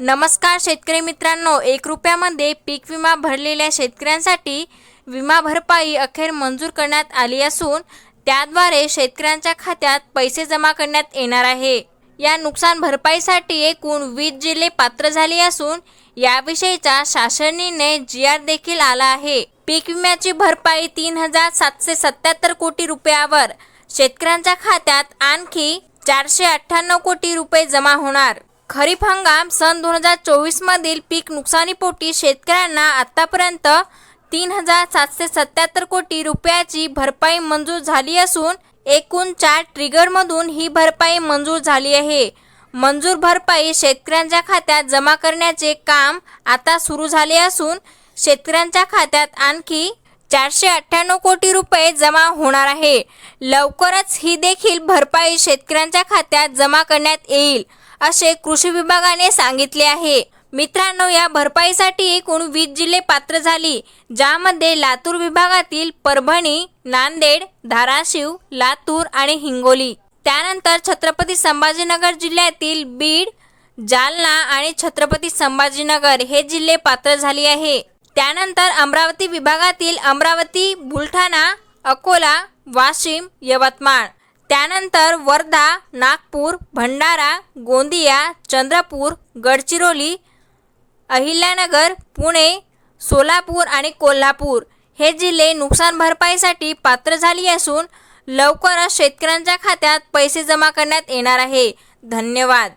नमस्कार शेतकरी मित्रांनो एक रुपयामध्ये पीक विमा भरलेल्या शेतकऱ्यांसाठी विमा भरपाई अखेर मंजूर करण्यात आली असून त्याद्वारे शेतकऱ्यांच्या खात्यात पैसे जमा करण्यात येणार आहे. या नुकसान भरपाईसाठी एकूण वीस जिल्हे पात्र झाले असून याविषयीचा शासन निर्णय जी आर देखील आला आहे. पीक विम्याची भरपाई तीन हजार सातशे सत्याहत्तर कोटी रुपयावर शेतकऱ्यांच्या खात्यात आणखी चारशे अठ्ठ्याण्णव कोटी रुपये जमा होणार. खरीप हंगाम सन दोन हजार चोवीसमधील पीक नुकसानीपोटी शेतकऱ्यांना आतापर्यंत तीन हजार सातशे सत्याहत्तर कोटी रुपयाची भरपाई मंजूर झाली असून एकूण चार ट्रिगरमधून ही भरपाई मंजूर झाली आहे. मंजूर भरपाई शेतकऱ्यांच्या खात्यात जमा करण्याचे काम आता सुरू झाले असून शेतकऱ्यांच्या खात्यात आणखी चारशे अठ्ठ्याण्णव कोटी रुपये जमा होणार आहे. लवकरच ही देखील भरपाई शेतकऱ्यांच्या खात्यात जमा करण्यात येईल. असे कृषी विभागाने सांगितले आहे. मित्रांनो या भरपाईसाठी एकूण वीस जिल्हे पात्र झाली ज्यामध्ये लातूर विभागातील परभणी नांदेड धाराशिव लातूर आणि हिंगोली. त्यानंतर छत्रपती संभाजीनगर जिल्ह्यातील बीड जालना आणि छत्रपती संभाजीनगर हे जिल्हे पात्र झाले आहे. त्यानंतर अमरावती विभागातील अमरावती बुलढाणा अकोला वाशिम यवतमाळ. त्यानंतर वर्धा नागपूर भंडारा गोंदिया चंद्रपूर गडचिरोली अहिल्यानगर पुणे सोलापूर आणि कोल्हापूर हे जिल्हे नुकसान भरपाईसाठी पात्र झाली असून लवकरच शेतकऱ्यांच्या खात्यात पैसे जमा करण्यात येणार आहे. धन्यवाद.